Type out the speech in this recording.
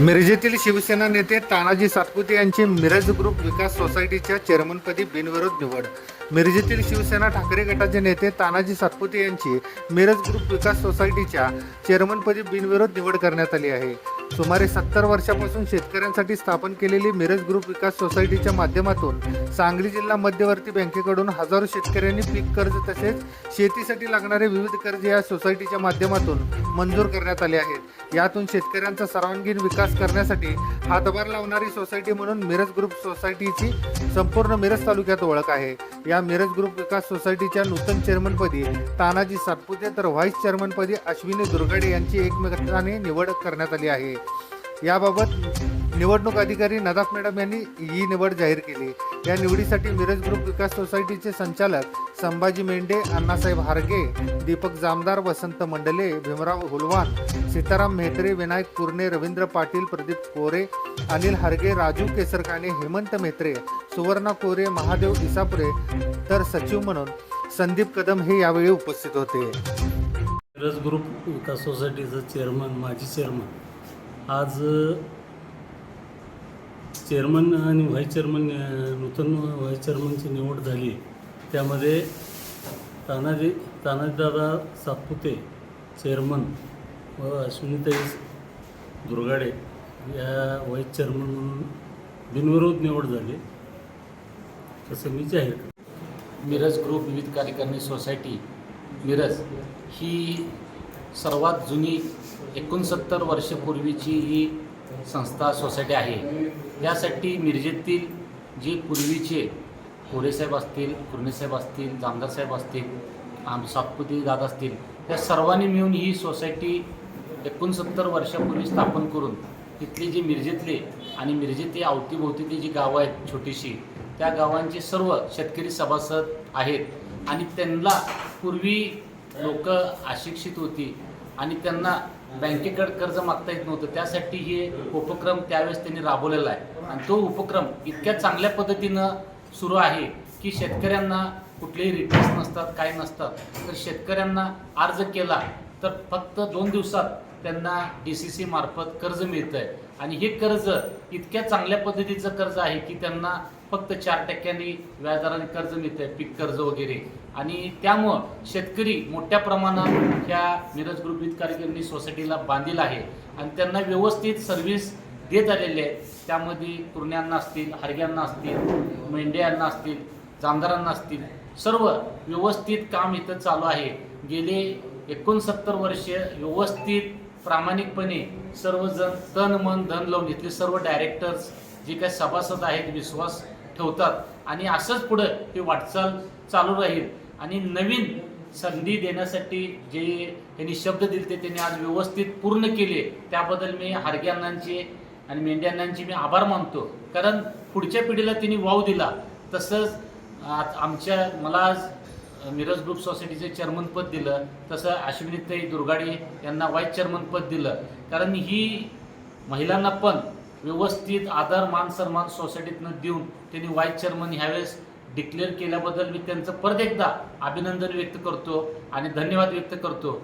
मिरजेतील शिवसेना नेते तानाजी सातपुते यांची मिरज ग्रुप विकास सोसायटीच्या चेअरमनपदी बिनविरोध निवड. मिरजेतील शिवसेना ठाकरे गटाचे नेते तानाजी सातपुते यांची मिरज ग्रुप विकास सोसायटीच्या चेअरमनपदी बिनविरोध निवड करण्यात आली आहे. सुमारे सत्तर वर्षापासून शेतकऱ्यांसाठी स्थापन केलेली मिरज ग्रुप विकास सोसायटीच्या माध्यमातून सांगली जिल्हा मध्यवर्ती बँकेकडून हजारो शेतकऱ्यांनी पीक कर्ज तसेच शेतीसाठी लागणारे विविध कर्ज या सोसायटीच्या माध्यमातून मंजूर करण्यात आले आहेत. यातून शेतकऱ्यांचा सर्वांगीण विकास करण्यासाठी हातभार लावणारी सोसायटी म्हणून मिरज ग्रुप सोसायटीची संपूर्ण मिरज तालुक्यात ओळख आहे. या मिरज ग्रुप विकास सोसायटीच्या नूतन चेअरमनपदी तानाजी सातपुते तर व्हाईस चेअरमनपदी अश्विनी दुर्गाडे यांची एकमेकाने निवड करण्यात आली आहे. याबाबत निवडणूक अधिकारी नदाफ मॅडम यांनी ही निवड जाहीर केली. या निवडीसाठी मिरज ग्रुप विकास सोसायटीचे संचालक संभाजी मेंढे अण्णासाहेब हारगे दीपक जामदार वसंत मंडले भीमराव हुलवान सीताराम मेहत्रे विनायक कुर्णे रवींद्र पाटील प्रदीप कोरे अनिल हारगे राजू केसरकाने हेमंत मेहत्रे सुवर्णा कोरे महादेव इसापुरे तर सचिव म्हणून संदीप कदम हे यावेळी उपस्थित होते. मिरज ग्रुप विकास सोसायटीचं चेअरमन माजी चेअरमन आज चेअरमन आणि व्हाईस चेअरमन नूतन व्हाईस चेअरमनची निवड झाली. त्यामध्ये तानाजी तानाजीदादा सातपुते चेअरमन व अश्विनीताई दुर्गाडे या व्हाईस चेअरमन म्हणून बिनविरोध निवड झाली. तसं मी जाहीर मिरज ग्रुप विविध कार्यकारिणी सोसायटी मिरज ही सर्वात जुनी एकोणसत्तर वर्षपूर्वीची ही संस्था सोसायटी आहे. यासाठी मिरजेतील जी पूर्वीचे कोरेसाहेब असतील कुर्णेसाहेब असतील जामदारसाहेब असतील आम सातपुती दादा असतील या सर्वांनी मिळून ही सोसायटी एकोणसत्तर वर्षापूर्वी स्थापन करून तिथली जी मिरजेतले आणि मिरजेत अवतीभोवतीतली जी गावं आहेत छोटीशी त्या गावांचे सर्व शेतकरी सभासद आहेत. आणि त्यांना पूर्वी लोक अशिक्षित होती आणि त्यांना बँकेकडे कर्ज मागता येत नव्हतं. त्यासाठी हे उपक्रम त्यावेळेस त्यांनी राबवलेला आहे. आणि तो उपक्रम इतक्या चांगल्या पद्धतीनं सुरू आहे की शेतकऱ्यांना कुठलेही रिटर्न्स नसतात काय नसतात. तर शेतकऱ्यांना अर्ज केला तर फक्त दोन दिवसात त्यांना डी सी सी मार्फत कर्ज मिळतं आहे आणि हे कर्ज इतक्या चांगल्या पद्धतीचं कर्ज आहे की त्यांना फक्त चार टक्क्यांनी व्याजदराने कर्ज मिळतं आहे पीक कर्ज वगैरे. आणि त्यामुळं शेतकरी मोठ्या प्रमाणात ह्या मिरज ग्रुप विथ सोसायटीला बांधील आहे. आणि त्यांना व्यवस्थित सर्व्हिस देत आलेले आहेत त्यामध्ये कुरण्यांना असतील हरग्यांना असतील मेंढ्यांना असतील जामदारांना असतील सर्व व्यवस्थित काम इथं चालू आहे. गेले एकोणसत्तर वर्ष व्यवस्थित प्रामाणिकपणे सर्वजण तन मन धन लावून इथले सर्व डायरेक्टर्स जे काही सभासद आहेत विश्वास ठेवतात. आणि असंच पुढं ही वाटचाल चालू राहील. आणि नवीन संधी देण्यासाठी जे त्यांनी शब्द दिले ते त्यांनी आज व्यवस्थित पूर्ण केले. त्याबद्दल मी हारगे अण्णांचे आणि मेंढे अण्णांचे मी आभार मानतो. कारण पुढच्या पिढीला त्यांनी वाव दिला. तसंच आमच्या मला आज मिरज ग्रुप सोसायटीचे चेअरमनपद दिलं तसं अश्विनीताई दुर्गाडे यांना व्हाईस चेअरमनपद दिलं. कारण ही महिलांना पण व्यवस्थित आदर मान सन्मान सोसायटीतनं देऊन त्यांनी वाईस चेअरमन ह्यावेळेस डिक्लेअर केल्याबद्दल मी त्यांचं परत एकदा अभिनंदन व्यक्त करतो आणि धन्यवाद व्यक्त करतो.